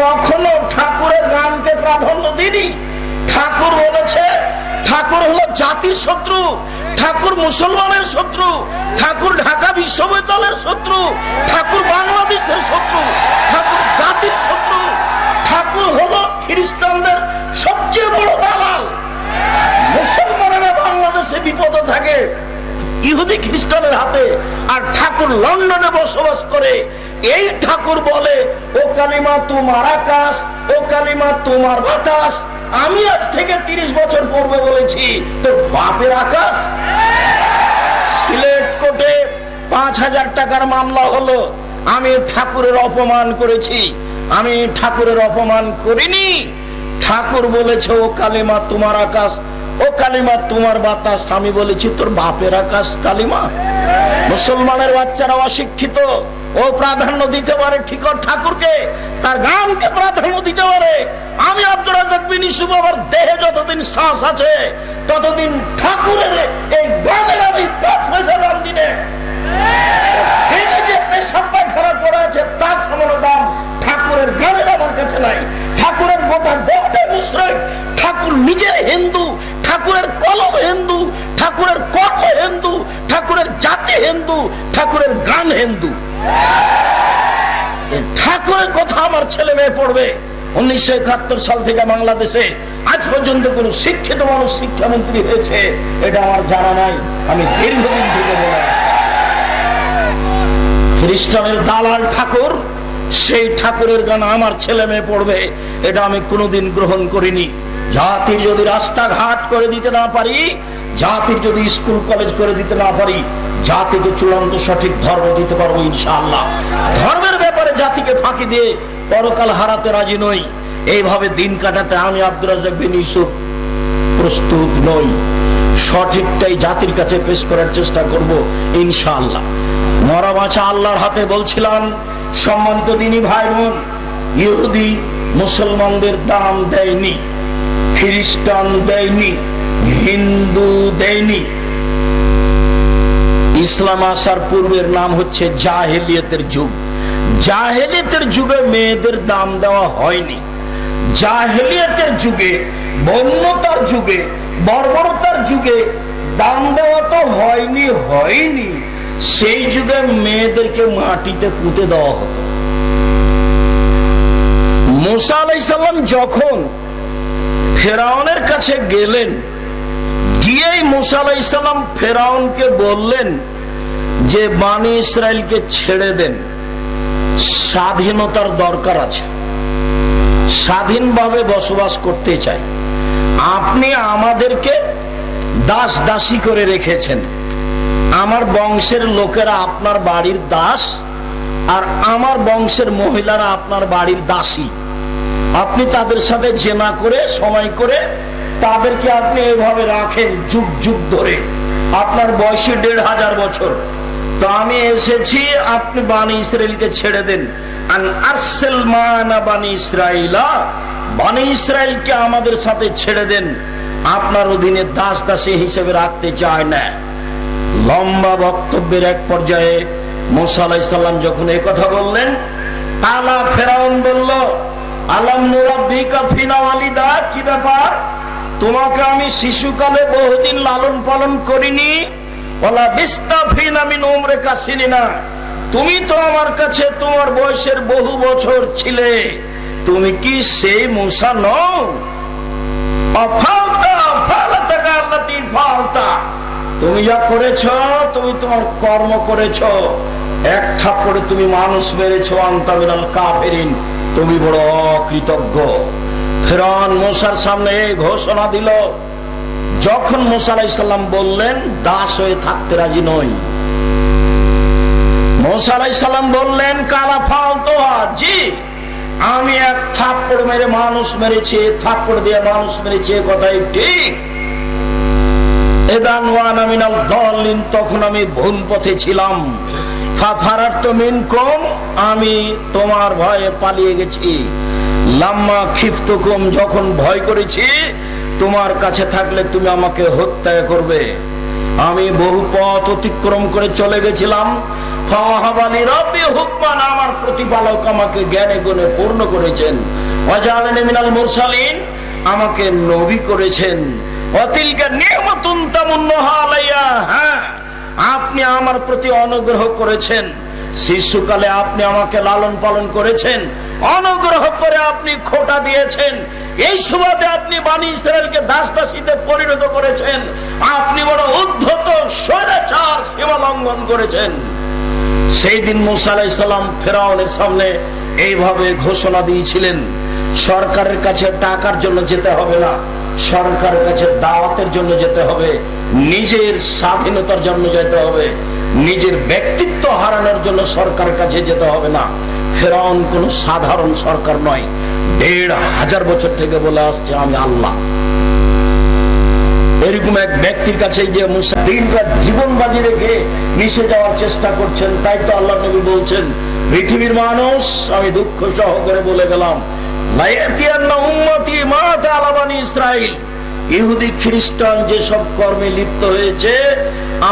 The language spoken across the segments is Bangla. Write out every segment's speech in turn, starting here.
কখনো ঠাকুরের গানকে প্রাধান্য দিনি ঠাকুর বলেছে, ঠাকুর হলো জাতির শত্রু, ঠাকুর মুসলমানের শত্রু, ঠাকুর ঢাকা বিশ্ববিদ্যালয়ের শত্রু, ঠাকুর বাংলাদেশের শত্রু, ঠাকুর জাতির শত্রু, ঠাকুর হলো খ্রিস্টানদের সবচেয়ে বড় দালাল। মুসলমানেরা বাংলাদেশে বিপদে থাকে, ইহুদি খ্রিস্টানের হাতে, আর ঠাকুর লন্ডনে বসবাস করে এই ঠাকুর বলে, ও কালিমা তোমার আকাশ, ও কালিমা তোমার বাতাস, আমি আজ থেকে তিরিশ বছর পূর্বে বলেছি, তোর বাপের আকাশ? সিলেট কোর্টে পাঁচ হাজার টাকার মামলা হলো। আমি ঠাকুরের অপমান করেছি। আমি ঠাকুরের অপমান করিনি। ঠাকুর বলেছে, ও কালিমা তোমার আকাশ, ও কালিমা তোমার বাতাস। আমি বলেছি, তোর বাপের আকাশ কালিমা। মুসলমানের বাচ্চারা অশিক্ষিত। ও প্রাধান্য দিতে পারে ঠিক ঠাকুরকে, তার গানকে প্রাধান্য দিতে পারে। আমি আব্দুল রাজাক বিন ইসুফ দেহে যতদিন শ্বাস আছে, ততদিন ঠাকুরের এই গানের আমি পেট ফেসালাম দিনে। যে পড়ে আছে দাম ঠাকুরের আমার কাছে নাই। ঠাকুরের গোটা গোটা মুশ্রেক। ঠাকুর নিজের হিন্দু ঠাকুরের কলম হিন্দু, ঠাকুরের কর্ম হিন্দু, ঠাকুরের জাতি হিন্দু, ঠাকুরের গান হিন্দু। ঠাকুরের কথা আমার ছেলে মেয়ে পড়বে উনিশশো একাত্তর সাল থেকে বাংলাদেশে। আজ পর্যন্ত কোন শিক্ষিত মানুষ, শিক্ষামন্ত্রী হয়েছে, এটা আমার জানা নাই। আমি দীর্ঘদিন থেকে বলে খ্রিস্টানের দালাল ঠাকুর, সেই ঠাকুরের গান আমার ছেলে মেয়ে পড়বে, এটা আমি কোনোদিন গ্রহণ করিনি। জাতির যদি রাস্তাঘাট করে দিতে না পারি, জাতির যদি স্কুল, কলেজ করে দিতে না পারি, জাতিকে চূড়ান্ত সঠিক ধর্ম দিতে পারব ইনশাআল্লাহ। ধর্মের ব্যাপারে জাতিকে ফাঁকি দিয়ে পরকাল হারাতে রাজি নই। এইভাবে দিন কাটাতে আমি আব্দুর রাজাক বিন ইউসুফ প্রস্তুত নই। সঠিকটাই জাতির কাছে পেশ করার চেষ্টা করব ইনশাআল্লাহ। মরা বাঁচা আল্লাহর হাতে বলছিলাম, সম্মানিত দিনী ভাই বোন, ইহুদি মুসলমানদের দাম দেয়নি। খ্রিস্টান দেয়নি, হিন্দু দেয়নি। ইসলাম আসার পূর্বের নাম হচ্ছে জাহেলিয়তের যুগ। জাহেলিয়তের যুগে মেয়েদের দাম দেওয়া হয়নি। জাহেলিয়তের যুগে, বন্যতার যুগে, বর্বরতার যুগে দাম দেওয়া তো হয়নি হয়নি। সেই যুগে মেয়েদেরকে মাটিতে পুঁতে দেওয়া হতো। মুসা আলাইসাল্লাম যখন ফেরাউনের কাছে গেলেন। গিয়েই মুসা আলাইসাল্লাম ফেরাউনকে বললেন যে বাণী ইসরায়েলকে ছেড়ে দেন। স্বাধীনতার দরকার আছে। স্বাধীনভাবে বসবাস করতে চাই। আপনি আমাদেরকে দাস দাসী করে রেখেছেন। আমার বংশের লোকেরা আপনার বাড়ির দাস আর আমার বংশের মহিলারা আপনার বাড়ির দাসী। আপনি তাদের সাথে জেনা করে, সময় করে, তাদেরকে আপনি এভাবে রাখেন যুগ যুগ ধরে। আপনার বয়সে দেড় হাজার বছর। তো আমি এসেছি, আপনি বাণী ইসরায়েলকে ছেড়ে দেন। আমাদের সাথে ছেড়ে দেন। আপনার অধীনে দাস দাসী হিসেবে রাখতে চায় না। লম্বা বক্তব্যের এক পর্যায়ে মোসা আলাইসাল্লাম যখন এই কথা বললেন আলা ফেরাউন বলল আলাম কি ব্যাপার? তোমাকে আমি শিশুকালে বহুদিন লালন পালন করিনি। তুমি তো আমার কাছে তোমার বয়সের বহু বছর ছিলে। তুমি কি সেই মুসা নও? অফালতা অফালতা তুমি যা করেছ, তুমি তোমার কর্ম করেছ। এক থাপ্পড়ে তুমি মানুষ মেরেছ আন্তামিনাল কাফেরিন। তুমি বড় অকৃতজ্ঞ। ফেরান মোসার সামনে এই ঘোষণা দিল, যখন মোসা আলাইসাল্লাম বললেন, দাস হয়ে থাকতে রাজি নই। মোসা আলাইসাল্লাম বললেন, কালা ফালতো জি আমি এক থাপ্পড় মেরে মানুষ মেরেছি থাপ্পড় দিয়ে মানুষ মেরেছি কথাই ঠিক। এদান ওয়ানা মিনাল দলিন তখন আমি ভুল পথে ছিলাম। আমি তোমার ভয়ে পালিয়ে গেছি। লাম্মা ক্ষিপ্ত কম যখন ভয় করেছি, তোমার কাছে থাকলে তুমি আমাকে হত্যা করবে। আমি বহু পথ অতিক্রম করে চলে গেছিলাম। আমার প্রতিপালক আমাকে জ্ঞানে পূর্ণ করেছেন। মুরসালিন, আমাকে নবী করেছেন। অতিলকা নিয়ামাতুন তামুন্নুহা হ্যাঁ। আপনি আমার প্রতি অনুগ্রহ করেছেন। শিশুকালে আপনি আমাকে লালন পালন করেছেন। অনুগ্রহ করে আপনি খোটা দিয়েছেন। এই সুবাদে আপনি বাণী ইসরায়েলকে দাস দাসীতে পরিণত করেছেন। আপনি বড় উদ্ধত, স্বৈরাচার সীমা লঙ্ঘন করেছেন। সেই দিন মুসা আলাইসাল্লাম ফেরাউনের সামনে এইভাবে ঘোষণা দিয়েছিলেন, সরকারের কাছে টাকার জন্য যেতে হবে না। সরকারের কাছে দাওয়াতের জন্য যেতে হবে, নিজের স্বাধীনতার জন্য যেতে হবে, নিজের ব্যক্তিত্ব হারানোর জন্য সরকারের কাছে যেতে হবে না। ফেরাউন কোন সাধারণ সরকার নয়। দেড় হাজার বছর থেকে বলে আসছে, আমি আল্লাহ। এরকম এক ব্যক্তির কাছে যে মুসা দিন রাত জীবন বাজি রেখে মিশে যাওয়ার চেষ্টা করছেন। তাই তো আল্লাহ নবী বলছেন, পৃথিবীর মানুষ, আমি দুঃখ সহ করে বলে গেলাম ইহুদি খ্রিস্টান যেসব কর্মে লিপ্ত হয়েছে,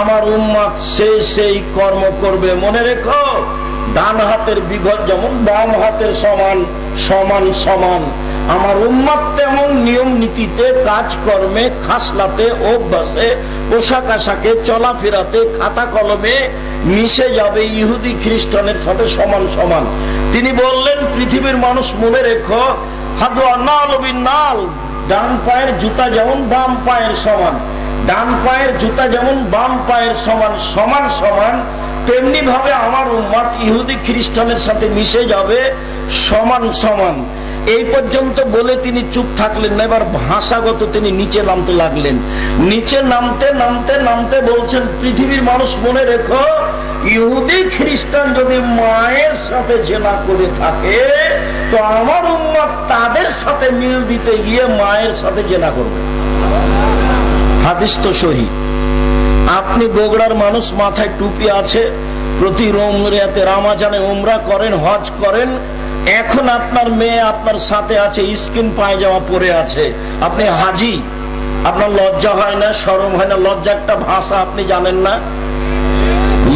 আমার উম্মাদ সে সেই কর্ম করবে, মনে রেখো। ডান হাতের বিঘর যেমন বাম হাতের সমান সমান সমান। আমার উম্মাদ তেমন নিয়ম নীতিতে, কাজকর্মে, খাসলাতে, অভ্যাসে, পোশাক আশাকে, চলাফেরাতে, খাতা কলমে মিশে যাবে ইহুদি খ্রিস্টানের সাথে সমান সমান। তিনি বললেন, পৃথিবীর মানুষ মনে রেখো নাল ডান পায়ের জুতা যেমন বাম পায়ের সমান, ডান পায়ের জুতা যেমন বাম পায়ের সমান সমান সমান তেমনি ভাবে আমার উম্মাদ ইহুদি খ্রিস্টানের সাথে মিশে যাবে সমান সমান। এই পর্যন্ত বলে তিনি চুপ থাকলেন না। এবার ভাষাগত তিনি নিচে নামতে লাগলেন। নিচে নামতে নামতে নামতে বলছেন, পৃথিবীর মানুষ মনে রেখো, ইহুদি, খ্রিস্টান যদি মায়ের সাথে জেনা করে থাকে, তো আমার উম্মাদ তাদের সাথে মিল দিতে গিয়ে মায়ের সাথে জেনা করবে। হাদিস তো সহি। আপনি বগুড়ার মানুষ, মাথায় টুপি আছে, প্রতি রোমরিয়াতে রামাজানে উমরা করেন, হজ করেন এখন আপনার মেয়ে আপনার সাথে আছে, স্কিন পায়জামা পরে আছে। আপনি হাজি, আপনার লজ্জা হয় না, সরম হয় না, লজ্জা একটা ভাষা আপনি জানেন না?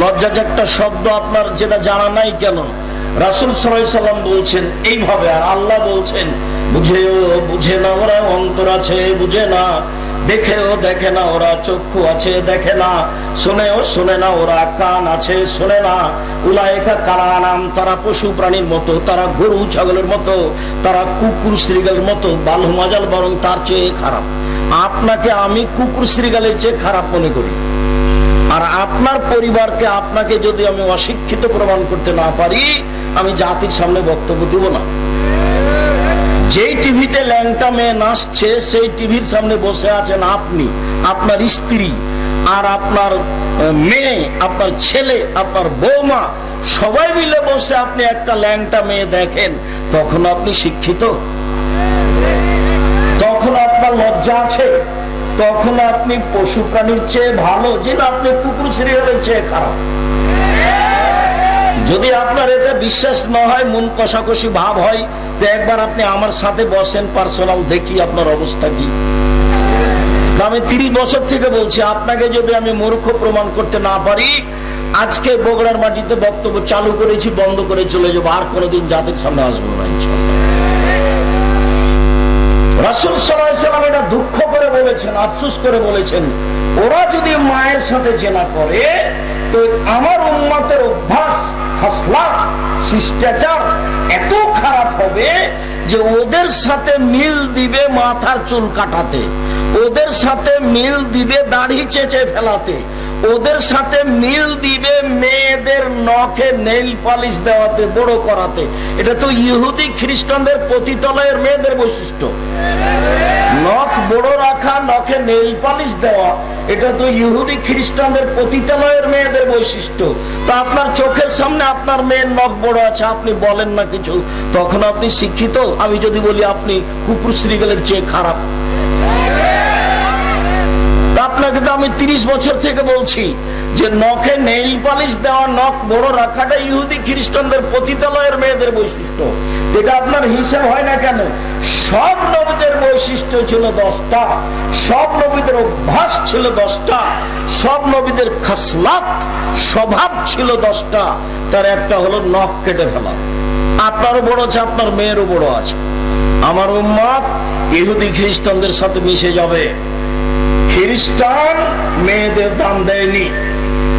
লজ্জা একটা শব্দ আপনার যেটা জানা নাই কেন? রাসুল সাল্লাল্লাহু সাল্লাম বলছেন, এইভাবে, আর আল্লাহ বলছেন, বুঝেও বুঝে না, ওরা অন্তর আছে, বুঝে না। দেখেও দেখে না, ওরা চক্ষু আছে, দেখে না। শুনেও শুনে না, ওরা কান আছে, শুনে না। উলায়কা কারা নাম? তারা পশু প্রাণীর মতো, তারা গরু ছাগলের মতো, তারা কুকুর শ্রীগালের মতো, বালু মাজাল বরং তার চেয়ে খারাপ। আপনাকে আমি কুকুর শ্রীগালের চেয়ে খারাপ মনে করি। আর আপনার পরিবারকে আপনাকে যদি আমি অশিক্ষিত প্রমাণ করতে না পারি, আমি জাতির সামনে বক্তব্য দিব না। যেই টিভিতে ল্যাংটা মেয়ে নাচছে, সেই টিভির সামনে বসে আছেন আপনি, আপনার স্ত্রী, আর আপনার মেয়ে, আপনার ছেলে, আপনার বৌমা, সবাই মিলে বসে আপনি একটা ল্যাংটা মেয়ে দেখেন, তখন আপনি শিক্ষিত। তখন আপনার লজ্জা আছে, তখন আপনি পশু প্রাণীর চেয়ে ভালো যে আপনি কুকুর সিরিয়ালের চেয়ে খারাপ। যদি আপনার এতে বিশ্বাস না হয়, মন কষাকষি ভাব হয়, তো একবার আপনি আমার সাথে বসেন পার্সোনাল দেখি আপনার অবস্থা কি। আমি তিরিশ বছর থেকে বলছি, আপনাকে যদি আমি মূর্খ প্রমাণ করতে না পারি, আজকে বগুড়ার মাটিতে বক্তব্য চালু করেছি, বন্ধ করে চলে যাব, আর কোনোদিন জাতির সামনে আসব না এটা দুঃখ করে বলেছেন, আফসোস করে বলেছেন, ওরা যদি মায়ের সাথে জেনা করে, তো আমার উম্মতের অভ্যাস খাসলাত শিষ্টাচার এত খারাপ হবে যে ওদের সাথে মিল দিবে মাথার চুল কাটাতে, ওদের সাথে মিল দিবে দাড়ি চেঁচে ফেলাতে ওদের সাথে মিল দিবে মেয়েদের নখে নেইল পালিশ দেওয়াতে, বড় করাতে। এটা তো ইহুদি খ্রিস্টানদের পতিতলয়ের মেয়েদের বৈশিষ্ট্য। নখ বড় রাখা, নখে নেইল পালিশ দেওয়া, এটা তো ইহুদি খ্রিস্টানদের পতিতালয়ের মেয়েদের বৈশিষ্ট্য। তা আপনার চোখের সামনে আপনার মেয়ের নখ বড় আছে, আপনি বলেন না কিছু। তখন আপনি শিক্ষিত, আমি যদি বলি আপনি কুকুর শ্রীগালের চেয়ে খারাপ। আপনাকে তো আমি তিরিশ বছর থেকে বলছি যে নখে নেইল পালিশ দেওয়া নখ বড় রাখাটা ইহুদি খ্রিস্টানদের পতিতালয়ের মেয়েদের বৈশিষ্ট্য। এটা আপনার হিসাব হয় না কেন? সব নবীদের বৈশিষ্ট্য ছিল দশটা, সব নবীদের অভ্যাস ছিল দশটা, সব নবীদের খাসলাত, স্বভাব ছিল দশটা। তার একটা হলো নখ কেটে ফেলা। আপনারও বড় আছে, আপনার মেয়েরও বড় আছে। আমার উম্মাদ ইহুদি খ্রিস্টানদের সাথে মিশে যাবে। খ্রিস্টান মেয়েদের দাম দেয়নি।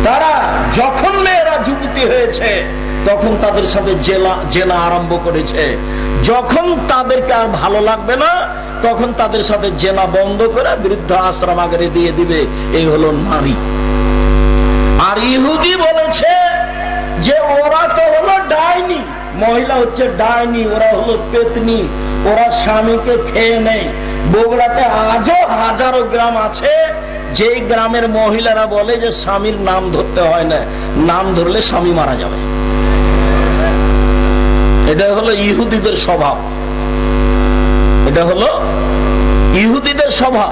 তারা যখন মেয়েরা যুবতী হয়েছে, তখন তাদের সাথে জেলা জেনা আরম্ভ করেছে। যখন তাদেরকে আর ভালো লাগবে না, তখন তাদের সাথে জেনা বন্ধ করে বৃদ্ধ আশ্রম আগে দিয়ে দিবে। এই হলো নারী। আর ইহুদি বলেছে যে ওরা তো হলো ডাইনি। মহিলা হচ্ছে ডাইনি, ওরা হলো পেতনি। ওরা স্বামীকে খেয়ে নেয়। বগুড়াতে আজও হাজারো গ্রাম আছে। যেই গ্রামের মহিলারা বলে যে স্বামীর নাম ধরতে হয় না, নাম ধরলে স্বামী মারা যাবে। এটা হলো ইহুদিদের স্বভাব। এটা হলো ইহুদিদের স্বভাব।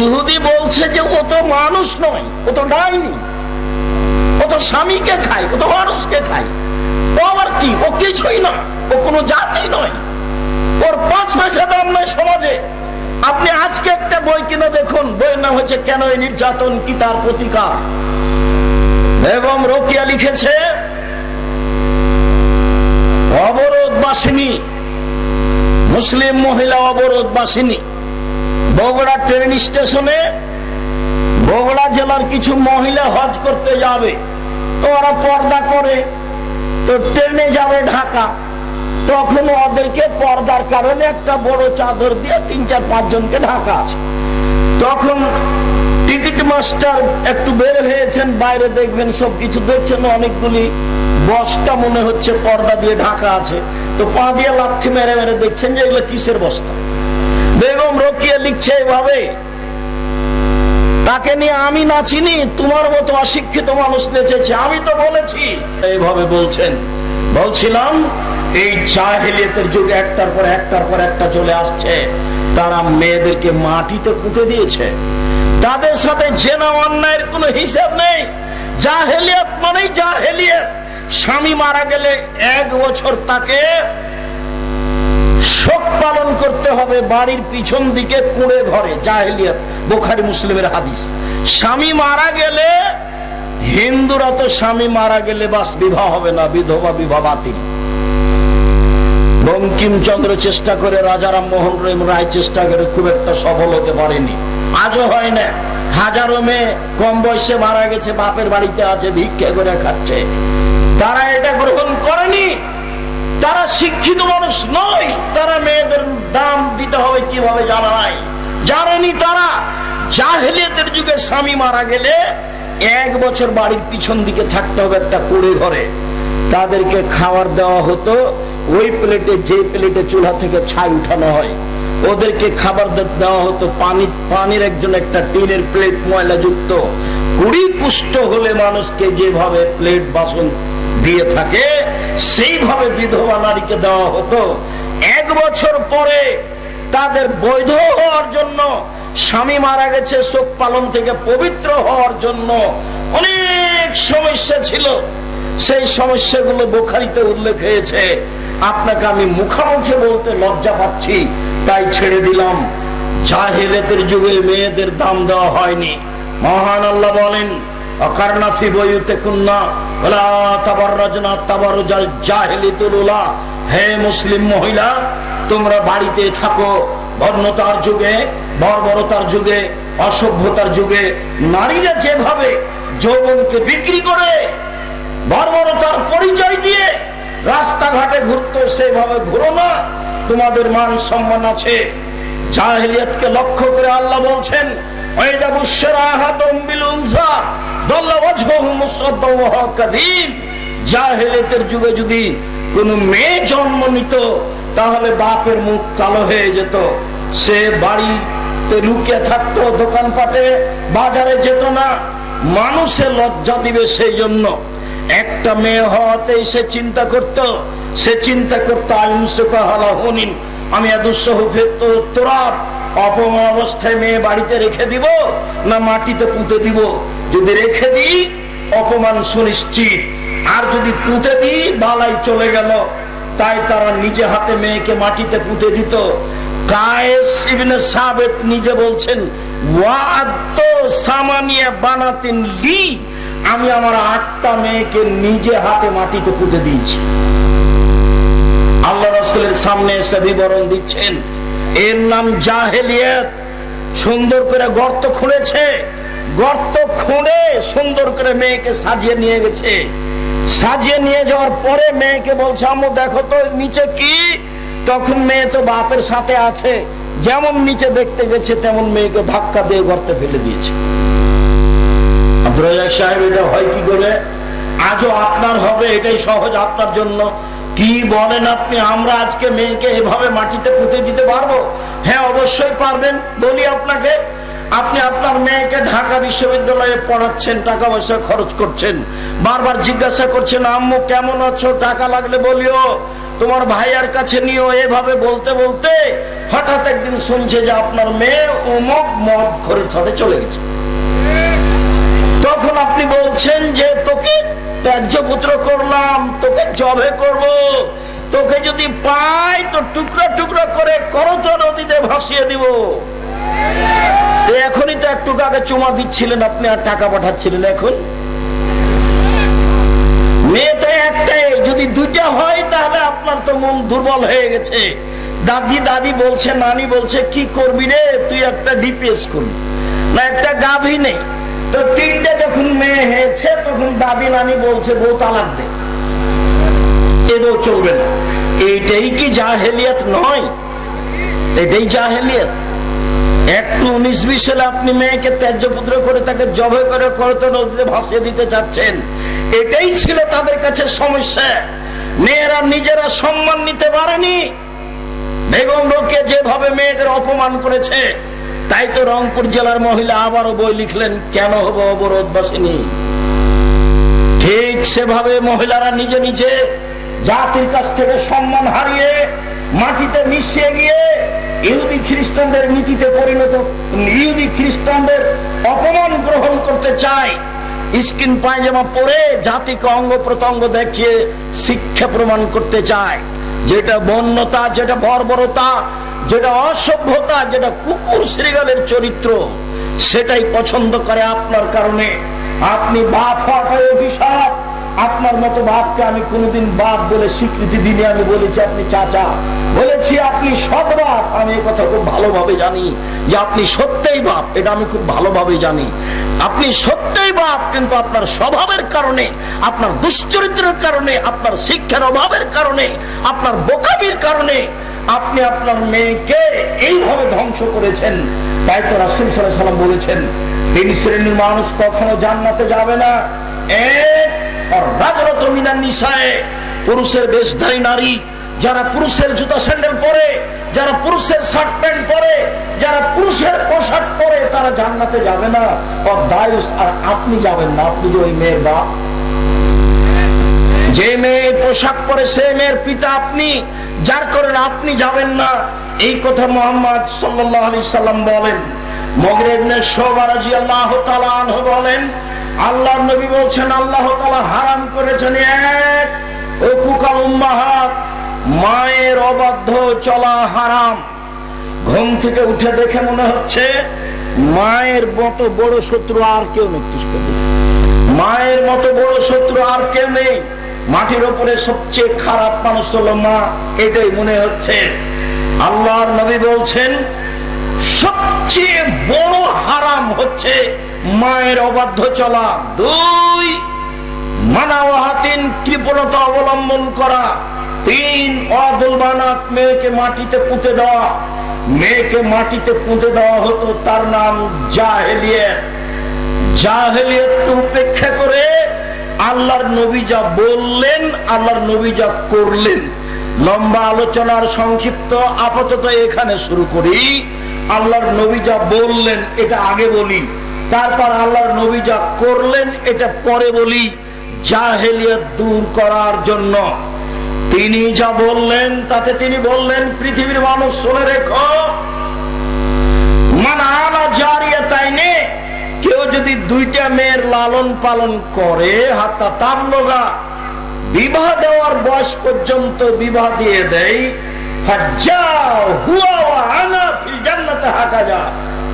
ইহুদি বলছে যে ও তো মানুষ নয়, ও তো ডাইনি, ও তো স্বামীকে খায়, ও তো মানুষকে খায়। ও আবার কি? ও কিছুই না ও কোনো জাতি নয়। ওর পাঁচ পয়সা দাম নয় সমাজে। আপনি আজকে একটা বই কিনে দেখুন। বইয়ের নাম হচ্ছে, কেন এই নির্যাতন কি তার প্রতিকার? বেগম রোকিয়া লিখেছে অবরোধ বাসিনী মুসলিম মহিলা অবরোধ বাসিনী বগুড়া ট্রেন স্টেশনে বগুড়া জেলার কিছু মহিলা হজ করতে যাবে। তো ওরা পর্দা করে, তো ট্রেনে যাবে ঢাকা। তখন ওদেরকে পর্দার কারণে একটা বড় চাদর দিয়ে তিন চার পাঁচ জনকে ঢাকা আছে। তখন টিকিট মাস্টার একটু বের হয়েছেন, বাইরে দেখবেন সব কিছু দেখছেন, অনেকগুলি বস্তা মনে হচ্ছে পর্দা দিয়ে ঢাকা আছে। তো পা দিয়ে লাথি মেরে মেরে দেখছেন যে এগুলো কিসের বস্তা? বেগম রকিয়া লিখছে এভাবে, তাকে নিয়ে আমি নাচিনি তোমার মতো অশিক্ষিত মানুষ নেচেছে। আমি তো বলেছি। এইভাবে বলছেন। বলছিলাম এই জাহেলিয়াতের যুগে একটার পর একটার পর একটা চলে আসছে। তারা মেয়েদেরকে মাটিতে পুঁতে দিয়েছে। তাদের সাথে জেনা অন্যায়ের কোনো হিসাব নেই। জাহেলিয়াত মানেই জাহেলিয়াত। স্বামী মারা গেলে এক বছর তাকে শোক পালন করতে হবে বাড়ির পিছন দিকে কুঁড়ে ঘরে জাহেলিয়াত, বোখারি, মুসলিমের হাদিস। স্বামী মারা গেলে হিন্দুরা তো স্বামী মারা গেলে বাস বিবাহ হবে না, বিধবা বিবাহ বাতিল। বঙ্কিমচন্দ্র চেষ্টা করে রাজারাম মোহন রহিম রায় চেষ্টা করে খুব একটা সফল হতে পারেনি। আজও হয় না। হাজারো মেয়ে কম বয়সে মারা গেছে, বাপের বাড়িতে আছে, ভিক্ষা করে খাচ্ছে। তারা এটা গ্রহণ করেনি। তারা শিক্ষিত মানুষ নয়। তারা মেয়েদের দাম দিতে হবে কীভাবে জানা নাই। জানেনি তারা। জাহেলিয়াতের যুগে স্বামী মারা গেলে এক বছর বাড়ির পিছন দিকে থাকতে হবে একটা কুড়ে ঘরে। তাদেরকে খাবার দেওয়া হতো। ওই প্লেটে যে প্লেটে চুলা থেকে ছাই উঠানো হয়, ওদেরকে খাবার দেওয়া হতো পানি পানির একজন একটা টিনের প্লেট ময়লা যুক্ত। কুড়ি পুষ্ট হলে মানুষকে যেভাবে প্লেট বাসন দিয়ে থাকে, সেইভাবে বিধবা নারীকে দেওয়া হতো। এক বছর পরে তাদের বৈধ হওয়ার জন্য, স্বামী মারা গেছে, শোক পালন থেকে পবিত্র হওয়ার জন্য অনেক সমস্যা ছিল। সেই সমস্যাগুলো বোখারিতে উল্লেখ হয়েছে। আপনাকে আমি মুখামুখি বলতে লজ্জা পাচ্ছি, তাই ছেড়ে দিলাম। জাহেলেতের যুগে মেয়েদের দাম দেওয়া হয়নি। মহান আল্লাহ বলেন যৌবনকে বিক্রি করে বর্বরতার পরিচয় দিয়ে রাস্তাঘাটে ঘুরতো সেভাবে ঘুরো না। তোমাদের মান সম্মান আছে। জাহেলিয়াতকে লক্ষ্য করে আল্লাহ বলছেন জাহেলিয়াতের যুগে যদি কোন মেয়ে জন্ম নিত, তাহলে বাপের মুখ কালো হয়ে যেত। সে বাড়িতে লুকিয়ে থাকতো, দোকানপাটে বাজারে যেত না। মানুষে লজ্জা দিবে সেই জন্য। একটা মেয়ে হওয়াতেই সে চিন্তা করত, সে চিন্তা করতো হালাহুনিন আমি তোরাব অপমান অবস্থায় মেয়ে বাড়িতে রেখে দিব না মাটিতে পুঁতে দিব? যদি রেখে দিই, অপমান সুনিশ্চিত। আর যদি পুঁতে দিই, বালাই চলে গেল। তাই তারা নিজে হাতে মেয়েকে মাটিতে পুঁতে দিত। নিজে বলছেন সামানিয়া বানাতিন লি আমি আমার আটটা মেয়েকে নিজে হাতে মাটিতে পুঁতে দিয়েছি। আল্লাহ রাসূলের সামনে এসে বিবরণ দিচ্ছেন, এর নাম জাহেলিয়াত। সুন্দর করে গর্ত খুঁড়েছে, গর্ত খুঁড়ে সুন্দর করে মেয়েকে সাজিয়ে নিয়ে গেছে। সাজিয়ে নিয়ে যাওয়ার পরে মেয়েকে বলছে, আম্মু, দেখো তো নিচে কি? তখন মেয়ে তো বাপের সাথে আছে, যেমন নিচে দেখতে গেছে, তেমন মেয়েকে ধাক্কা দিয়ে গর্তে ফেলে দিয়েছে। আব্দুল রাজাক সাহেব, এটা হয় কি করে? আজও আপনার হবে, এটাই সহজ আপনার জন্য। কি বলেন আপনি? আমরা আজকে মেয়েকে এভাবে মাটিতে পুঁতে দিতে পারব? হ্যাঁ অবশ্যই পারবেন। বলি আপনাকে, আপনি আপনার মেয়েকে ঢাকা বিশ্ববিদ্যালয়ে পড়াচ্ছেন, টাকা পয়সা খরচ করছেন। বারবার জিজ্ঞাসা করছেন, আম্মু, কেমন আছো? টাকা লাগলে বলিও। তোমার ভাইয়ার কাছে নিও এভাবে বলতে বলতে হঠাৎ একদিন শুনছে যে আপনার মেয়ে অমুক মদ ঘরের সাথে চলে গেছে। তখন আপনি বলছেন যে, তোকে ত্যায্য পুত্র করলাম, তোকে জবে করব। তোকে যদি পাই, তো টুকরা টুকরা করে করত নদীতে ভাসিয়ে দিব। এখনই তো একটু আগে চুমা দিচ্ছিলেন আপনি আর টাকা পাঠাচ্ছিলেন এখন। মেয়ে তো একটাই, যদি দুইটা হয়, তাহলে আপনার তো মন দুর্বল হয়ে গেছে। দাদি দাদি বলছে, নানি বলছে, কি করবি রে? তুই একটা ডিপিএস করবি। না, একটা গাভী নেই। তো তিনটে যখন মেয়ে হয়েছে, তখন দাদি নানি বলছে, বউ তালাক দে। এ বউ চলবে না। এইটাই কি জাহেলিয়াত নয়? এটাই জাহেলিয়াত। একটু উনিশ বিশ সালে আপনি মেয়েকে ত্যায্য পুত্র করে তাকে জবে করে করতে নদীতে ভাসিয়ে দিতে চাচ্ছেন, এটাই ছিল তাদের কাছে সমস্যা। মেয়েরা নিজেরা সম্মান নিতে পারেনি। বেগম রোকে যেভাবে মেয়েদের অপমান করেছে তাই তো রংপুর জেলার মহিলা আবারও বই লিখলেন, কেন হব অবরোধ অবরোধবাসিনী? ঠিক সেভাবে মহিলারা নিজে নিজে জাতির কাছ থেকে সম্মান হারিয়ে মাটিতে মিশিয়ে গিয়ে ইহুদি খ্রিস্টানদের নীতিতে পরিণত, ইহুদি খ্রিস্টানদের অপমান গ্রহণ করতে চায়, স্কিন পায়জামা পরে জাতিকে অঙ্গ প্রত্যঙ্গ দেখিয়ে শিক্ষা প্রমাণ করতে চায়। যেটা বন্যতা, যেটা বর্বরতা যেটা অসভ্যতা, যেটা কুকুর শ্রীগালের চরিত্র, সেটাই পছন্দ করে আপনার কারণে। আপনি বাপ হওয়াটাই অভিশাপ। আপনার মতো বাপকে আমি কোনোদিন বাপ বলে স্বীকৃতি দিনে আমি বলেছি আপনি চাচা। বলেছি আপনি সৎ বাপ। আমি এই কথা খুব ভালোভাবে জানি যে আপনি সত্যই বাপ, এটা আমি খুব ভালোভাবে জানি। আপনি সত্যই বাপ, কিন্তু আপনার স্বভাবের কারণে, আপনার দুশ্চরিত্রের কারণে, আপনার শিক্ষার অভাবের কারণে, আপনার বোকামির কারণে আপনি আপনার মেয়েকে এইভাবে ধ্বংস করেছেন। তাই তো রাসুল সাল্লাম বলেছেন, তিন শ্রেণির মানুষ, কখনো জান্নাতে যাবে না। যারা পুরুষের জুতা স্যান্ডেল পরে, যারা পুরুষের শার্ট প্যান্ট পরে, যারা পুরুষের পোশাক পরে, তারা যাবে না। আর আপনি যাবেন না, আপনি যে ওই মেয়ের বাপ। যে মেয়ে পোশাক পরে, সে মেয়ের পিতা আপনি, যার করেন আপনি যাবেন না। এই কথা মোহাম্মদ আলাইহি সাল্লাম বলেন। বলেন বলছেন, আল্লাহ হারাম করেছেন এক মায়ের অবাধ্য চলা হারাম। ঘুম থেকে উঠে দেখে মনে হচ্ছে, মায়ের মতো বড় শত্রু আর কেউ নেই। মায়ের মতো বড় শত্রু আর কেউ নেই। মাটির উপরে সবচেয়ে খারাপ মানুষ হলো মা। এটাই মনে হচ্ছে। আল্লাহর নবী বলছেন, সবচেয়ে বড় হারাম হচ্ছে মায়ের অবাধ্য চলা। দুই মানাওয়াহাতিন কৃপণতা অবলম্বন করা। তিন অদুলবানাত মেয়েকে মাটিতে পুঁতে দেওয়া। মেয়েকে মাটিতে পুঁতে দেওয়া হতো, তার নাম জাহেলিয়াত। জাহেলিয়াতকে উপেক্ষা করে আল্লাহর নবী যা বললেন, আল্লাহর নবী যা করলেন। লম্বা আলোচনার সংক্ষিপ্ত আপাতত এখানে শুরু করি। আল্লাহর নবী যা বললেন, এটা আগে বলি। তারপর আল্লাহর নবী যা করলেন, এটা পরে বলি। জাহেলিয়াত দূর করার জন্য। তিনি যা বললেন, তাতে তিনি বললেন, পৃথিবীর মানুষ শুনে রেখো। মানা জারিয়া তাই নে কেউ যদি দুইটা মেয়ের লালন পালন করে, হাত্তা তাবলগা বিবাহ দেওয়ার বয়স পর্যন্ত বিবাহ দিয়ে দেয়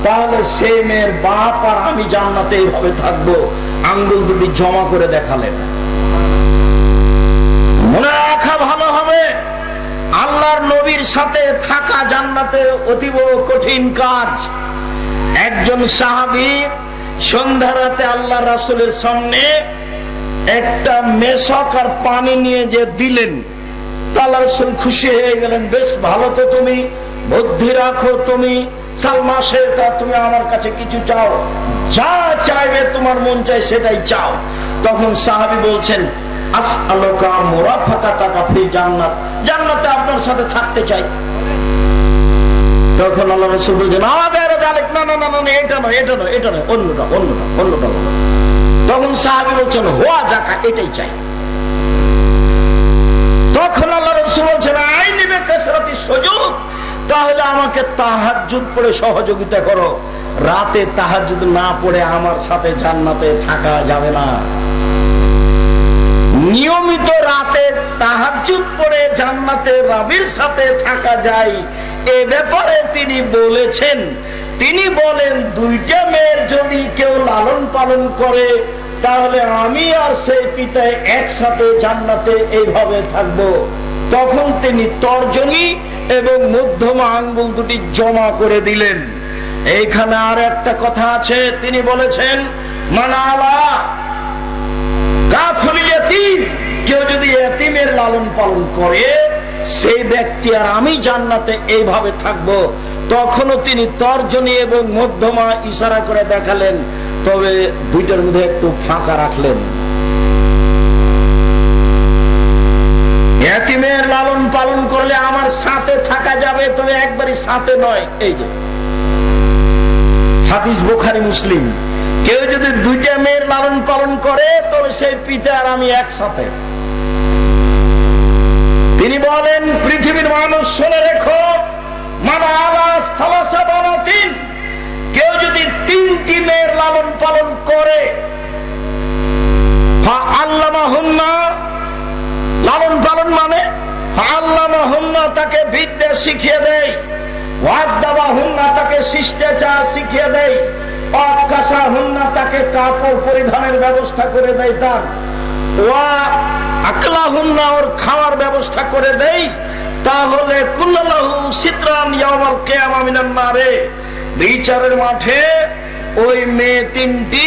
তাহলে সে মেয়ের বাপ আর আমি জান্নাতে এইভাবে থাকব। আঙ্গুল দুটি জমা করে দেখালেন। মনে রাখা ভালো হবে। আল্লাহর নবীর সাথে থাকা জান্নাতে অতীব কঠিন কাজ। একজন সাহাবি সন্ধ্যা রাতে আল্লাহ রাসুলের সামনে একটা মেশক আর পানি নিয়ে যে দিলেন তাল্লা রসুল খুশি হয়ে গেলেন, বেশ, ভালো তো তুমি, বুদ্ধি রাখো তুমি, সালমা শেখা তুমি আমার কাছে কিছু চাও, যা চাইবে তোমার মন চাই সেটাই চাও। তখন সাহাবি বলছেন আস আলোকা মোরা ফাঁকা টাকা ফি জান্নাত, জান্নাতে আপনার সাথে থাকতে চাই। তখন আল্লাহ রসুল বলছেন আমাদের জালেক না না না না এটা নয় এটা নয় এটা নয় অন্যটা অন্যটা অন্যটা বলো তখন সাহাবি বলছেন হোয়া জাকা এটাই চাই। তখন আল্লাহ রসুল বলছেন আই নিবে কেসরাতি সুযোগ তাহলে আমাকে তাহাজ্জুদ পড়ে সহযোগিতা করো। রাতে তাহাজ্জুদ না পড়ে আমার সাথে জান্নাতে থাকা যাবে না। নিয়মিত রাতে তাহাজ্জুদ পড়ে জান্নাতে রাবির সাথে থাকা যায়। এ ব্যাপারে তিনি বলেছেন, তিনি বলেন, দুইটা মেয়ের যদি কেউ লালন পালন করে, তাহলে আমি আর সেই পিতায় একসাথে জান্নাতে এইভাবে থাকব। তখন তিনি তর্জনী এবং মধ্যমা আঙ্গুল দুটি জমা করে দিলেন। এইখানে আর একটা কথা আছে, তিনি বলেছেন, মানালা কাফুলিল ইয়াতীম কেউ যদি এতিমের লালন পালন করে সেই ব্যক্তি আর আমি জান্নাতে এইভাবে থাকব। তখনও তিনি তর্জনী এবং মধ্যমা ইশারা করে দেখালেন। তবে দুইটার মধ্যে একটু ফাঁকা রাখলেন। লালন পালন করলে আমার সাথে থাকা যাবে, তবে একবারই সাথে নয়। এই যে। হাদিস বোখারি, মুসলিম। কেউ যদি দুইটা মেয়ের লালন পালন করে, তবে সেই পিতা আর আমি একসাথে। তিনি বলেন, পৃথিবীর মানুষ শুনে রেখো বানাতিন কেউ যদি তিনটি মেয়ের লালন পালন করে লালন পালন মানে তাকে বিদ্যা শিখিয়ে দেয় তাকে শিষ্টাচার শিখিয়ে দেয় তাকে কাপড় পরিধানের ব্যবস্থা করে দেয় তার। আকলা হুন্না ওর খাওয়ার ব্যবস্থা করে দেয় তাহলে কুল্লাহু সিতরান ইয়াওমাল কিয়ামা বিচারের মাঠে ওই মেয়ে তিনটি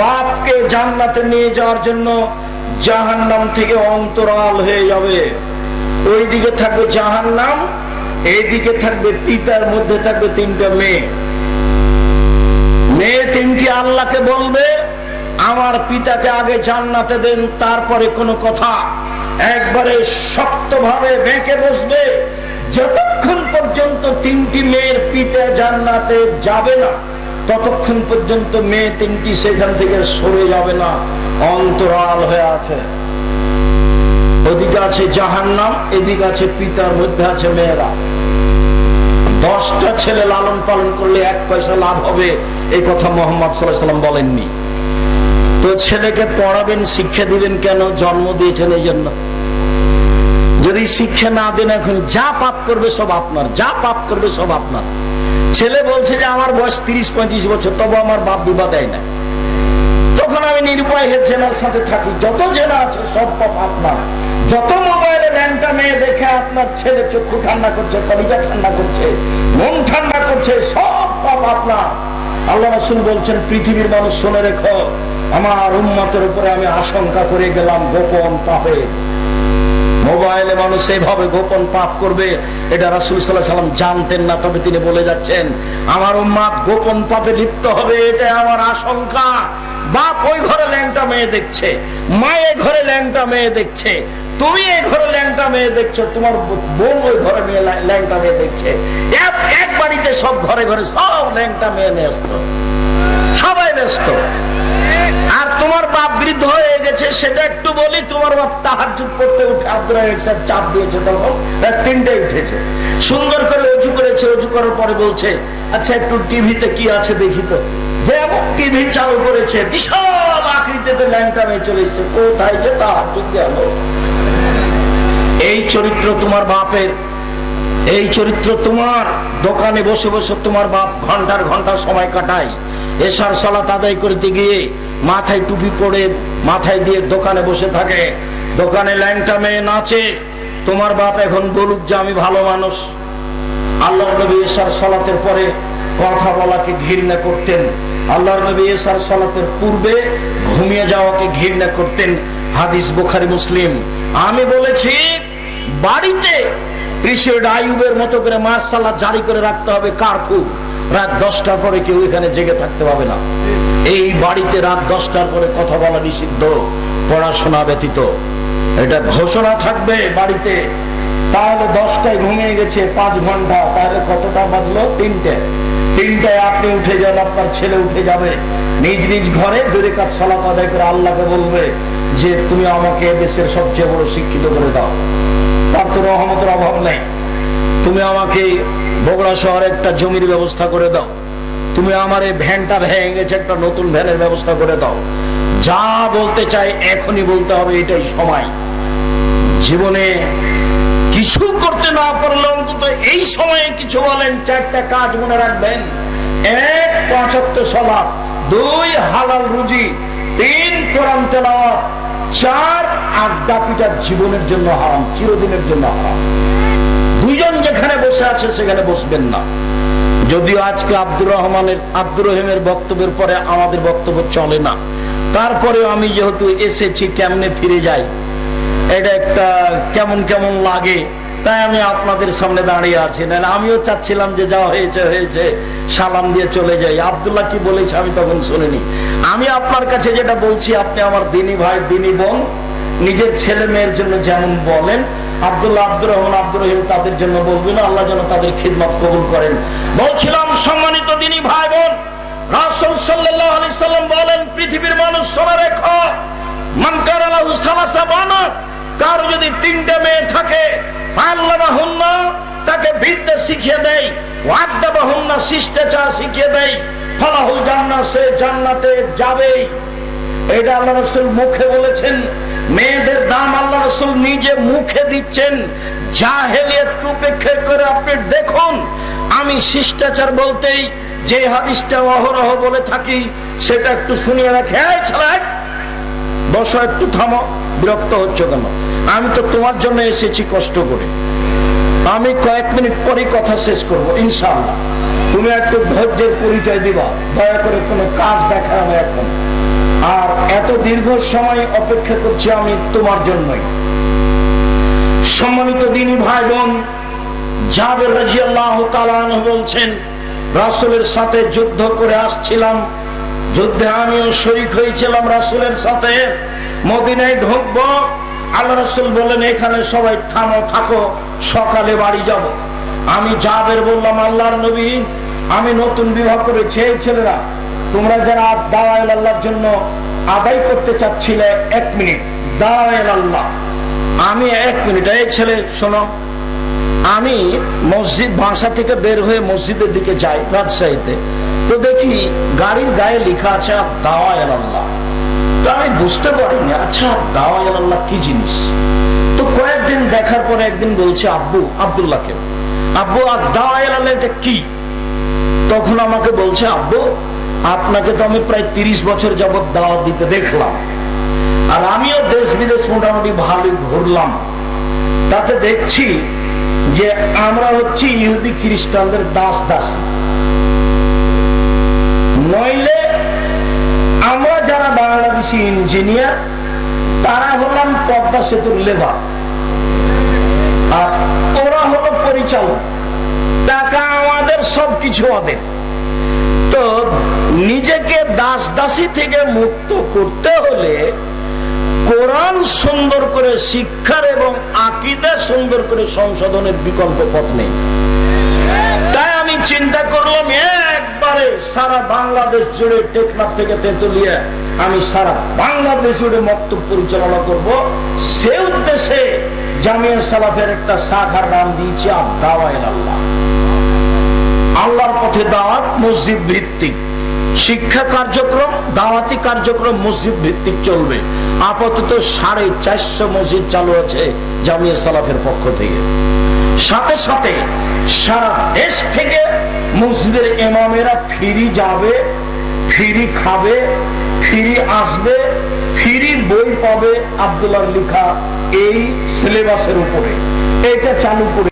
বাপকে জান্নাতে নিয়ে যাওয়ার জন্য জাহান্নাম থেকে অন্তরাল হয়ে যাবে। ওই দিকে থাকবে জাহান্নাম, এইদিকে থাকবে পিতার মধ্যে থাকবে তিনটা মেয়ে। মেয়ে তিনটি আল্লাহকে বলবে আমার পিতাকে আগে জান্নাতে দেন, তারপরে কোনো কথা। একবারে শক্তভাবে বেঁকে বসবে। যতক্ষণ পর্যন্ত তিনটি মেয়ের পিতা জান্নাতে যাবে না, ততক্ষণ পর্যন্ত মেয়ে তিনটি সেখান থেকে সরে যাবে না। অন্তরাল হয়ে আছে। ওদিকে আছে জাহান্নাম, এদিকে আছে পিতার মধ্যে আছে মেয়েরা। দশটা ছেলে লালন পালন করলে এক পয়সা লাভ হবে এই কথা মোহাম্মদ সাল্লাহ সাল্লাম বলেননি। তো ছেলেকে পড়াবেন, শিক্ষা দিবেন কেন? জন্ম দিয়েছেন এই জন্য যদি শিক্ষা না দেন, এখন যা পাপ করবে সব আপনার, যা পাপ করবে সব আপনার। ছেলে বলছে যে, আমার বয়স তিরিশ, পঁয়ত্রিশ বছর, তবু আমার বাপ বিবাহ দেয় না তখন আমি নিরুপায় হেড জেনার সাথে থাকি। যত জেলা আছে, সব পাপ আপনার। যত মোবাইলে ল্যাংটা মেয়ে দেখে আপনার ছেলে চক্ষু ঠান্ডা করছে, কলিজা ঠান্ডা করছে, মন ঠান্ডা করছে, সব পাপ আপনার। আল্লাহ রাসূল বলছেন, পৃথিবীর মানুষ শুনে রেখো, আমার উম্মতের উপরে আমি আশঙ্কা করে গেলাম, গোপন পাপে। মোবাইলে মানুষ এইভাবে গোপন পাপ করবে, এটা রাসুল সাল্লাহ সাল্লাম জানতেন না, তবে তিনি বলে যাচ্ছেন, আমার উম্মাদ গোপন পাপে লিপ্ত হবে এটা আমার আশঙ্কা। বাপ ওই ঘরে ল্যাংটা মেয়ে দেখছে, মা এ ঘরে ল্যাংটা মেয়ে দেখছে তুমি এই ঘরে ল্যাংটা মেয়ে দেখছ, তোমার বোন ওই ঘরে মেয়ে ল্যাংটা মেয়ে দেখছে। এক বাড়িতে সব ঘরে ঘরে সব ল্যাংটা মেয়ে ব্যস্ত। সবাই ব্যস্ত। আর তোমার বাপ বৃদ্ধ হয়ে গেছে, সেটা একটু বলি, তোমার বাপ তাহার পড়তে উঠে আব্দুল চাপ দিয়েছে তখন রাত তিনটায় উঠেছে। সুন্দর করে অজু করেছে, অজু করার পরে বলছে আচ্ছা একটু টিভিতে কি আছে দেখি তো। যেমন টিভি চালু করেছে, বিশাল আকৃতিতে ল্যাংটা মেয়ে চলে এসছে। কোথায় যে তা গেল। এই চরিত্র তোমার বাপের, এই চরিত্র তোমার। দোকানে বসে বসে তোমার বাপ ঘণ্টার ঘণ্টা সময় কাটায়। এসার সলাত আদায় করতে গিয়ে মাথায় টুপি পরে মাথায় দিয়ে দোকানে বসে থাকে। দোকানে ল্যাংটা মেয়ে নাচে। তোমার বাপ এখন বলুক যে আমি ভালো মানুষ। আল্লাহর নবী এসার সলাতের পরে কথা বলাকে ঘৃণা করতেন। আল্লাহর নবী এসার সলাতের পূর্বে ঘুমিয়ে যাওয়াকে ঘৃণা করতেন। হাদিস বুখারি, মুসলিম। আমি বলেছি বাড়িতে প্রিসিড আইয়ুবের মতো করে মার্শাল্লাহ জারি করে রাখতে হবে কারফু রাত দশটার পরে কেউ এখানে জেগে থাকতে পারবে না। এই বাড়িতে রাত দশটার পরে কথা বলা নিষিদ্ধ, পড়াশোনা ব্যতীত। এটা ঘোষণা থাকবে বাড়িতে। তাহলে দশটায় ঘুমিয়ে গেছে, পাঁচ ঘণ্টা। তাহলে কতটা বাজলো? তিনটে। তিনটায় আপনি উঠে যান, আপনার ছেলে উঠে যাবে। নিজ নিজ ঘরে দূরে কাজ সালাত আদায় করে আল্লাহকে বলবে যে, তুমি আমাকে দেশের সবচেয়ে বড় শিক্ষিত করে দাও। তার তো রহমতের অভাব নেই। তুমি আমাকে বগুড়া শহরে একটা জমির ব্যবস্থা করে দাও। তুমি আমার এই ভ্যানটা ভেঙে গেছে, একটা নতুন ভ্যানের ব্যবস্থা করে দাও। যা বলতে চাই এখনই বলতে হবে, এটাই সময়। জীবনে কিছু করতে না পারলে অন্তত এই সময়ে কিছু বলেন, চারটা কাজ মনে রাখবেন। এক, পঁচাত্তর সলা দুই, হালাল রুজি, তিন, কোরআন তেলাওয়াত চার আড্ডা পিটার জীবনের জন্য হারাম, চিরদিনের জন্য হারাম। দুইজন যেখানে বসে আছে, সেখানে বসবেন না। যদিও আজকে আব্দুর রহমানের, আব্দুর রহিমের বক্তব্যের পরে আমাদের বক্তব্য চলে না। তারপরে আমি যেহেতু এসেছি, কেমনে ফিরে যাই? এটা একটা কেমন কেমন লাগে? তাই আমি আপনাদের সামনে দাঁড়িয়ে আছি। না আমিও চাচ্ছিলাম যে যা হয়েছে হয়েছে, সালাম দিয়ে চলে যাই। আব্দুল্লাহ কি বলেছে আমি তখন শুনিনি। আমি আপনার কাছে যেটা বলছি, আপনি আমার দিনী ভাই, দিনী বোন, নিজের ছেলে মেয়ের জন্য যেমন বলেন, আব্দুল্লাহ আব্দুর রহমান, আব্দুর রহিম তাদের জন্য বলবেন, আল্লাহ যেন তাদের খিদমত কবুল করেন। বলছিলাম, সম্মানিত দিনী ভাই বোন, রাসূল সাল্লাল্লাহু আলাইহি সাল্লাম বলেন, পৃথিবীর মানুষ শোনা রেখো, মান কারা লাহু সালাসা বানাত কারও যদি তিনটে মেয়ে থাকে ফাল্লামাহুন্না তাকে বিদ্যা শিখিয়ে দেয় ওয়াদ্দাবাহুন্না শিষ্টাচার শিখিয়ে দেয় ফালাহুল জান্নাত, সে জান্নাতে যাবেই এটা আল্লাহ রসুল মুখে বলেছেন, মেয়েদের দাম আল্লাহ রসুল নিজে মুখে দিচ্ছেন। জাহেলিয়াতকে উপেক্ষা করে আপনি দেখুন, আমি শিষ্টাচার বলতেই যে হাদিসটা অহরহ বলে থাকি, সেটা একটু শুনিয়ে রাখে। ছেলে বসো, একটু থামো, বিরক্ত হচ্ছে কেন? আমি তো তোমার জন্য এসেছি কষ্ট করে। আমি কয়েক মিনিট পরে কথা শেষ করব, ইনশাআল্লাহ। তুমি একটু ধৈর্যের পরিচয় দিবা, দয়া করে কোনো কাজ দেখায় না এখন। আর এত দীর্ঘ সময় অপেক্ষা করছি আমি তোমার জন্যই। সম্মানিত দিনী ভাই বোন জাবের রাজিয়াল্লাহু তাআলা বলছেন, রাসূলের সাথে যুদ্ধ করে আসছিলাম। যুদ্ধে আমিও শরিক হয়েছিলাম রাসুলের সাথে। মদিনায় ঢুকবো আল্লাহ রাসূল বলেন এখানে সবাই থামো, থাকো, সকালে বাড়ি যাব। আমি জাবের বললাম, আল্লাহর নবী, আমি নতুন বিবাহ করেছি, এই ছেলেরা, তোমরা যারা দাওয়াইল আল্লাহর জন্য আদায় করতে চাচ্ছিলে, এক মিনিট দাওয়াইল আল্লাহ, আমি এক মিনিট, এই ছেলে, শোনো, আমি মসজিদ বাসা থেকে বের হয়ে মসজিদের দিকে যাই রাজশাহীতে, তো দেখি গাড়ির গায়ে লেখা আছে দাওয়াইল আল্লাহ। তো আমি বুঝতে পারিনি আচ্ছা। দাওয়াইল আল্লাহ কি জিনিস? তো কয়েকদিন দেখার পরে একদিন বলছে আব্বু আব্দুল্লাহকে। আব্বু আর দাওয়াইল আল্লাহ এটা কি? তখন আমাকে বলছে আব্বু আপনাকে তো আমি প্রায় তিরিশ বছর যাবৎ দাওয়াত দিতে দেখলাম। আর আমিও দেশ বিদেশ মোটামুটি ভালোই ঘুরলাম। তাতে দেখছি যে আমরা হচ্ছি ইহুদি খ্রিস্টানদের দাস দাস আমরা যারা বাংলাদেশি ইঞ্জিনিয়ার, তারা হলাম পদ্মা সেতুর লেবার। আর ওরা হলো পরিচালক। টাকা আমাদের সবকিছু ওদের। তো নিজেকে দাস দাসী থেকে মুক্ত করতে হলে কোরআন সুন্দর করে শিক্ষার এবং আকিদা সুন্দর করে সংশোধনের বিকল্প পথ নেই। তাই আমি চিন্তা করলাম একবারে সারা বাংলাদেশ জুড়ে টেকনাফ থেকে তেঁতুলিয়া আমি সারা বাংলাদেশ জুড়ে মক্তব পরিচালনা করব। সে উদ্দেশ্যে জামিয়া সালাফের একটা শাখার নাম দিয়েছি আদাওয়াইল আল্লাহ আল্লাহর পথে দাওয়াত মসজিদ ভিত্তিক। শিক্ষা কার্যক্রম, দাওয়াতি কার্যক্রম মসজিদ ভিত্তিক চলবে। আপাতত সাড়ে চারশো মসজিদ চালু আছে জামিয়া সালাফের পক্ষ থেকে। সাথে সাথে সারা দেশ থেকে মসজিদের এমামেরা ফিরি যাবে, ফিরি খাবে, ফিরি আসবে, ফিরি বই পাবে আবদুল্লাহ লিখা এই সিলেবাসের উপরে। এটা চালু করে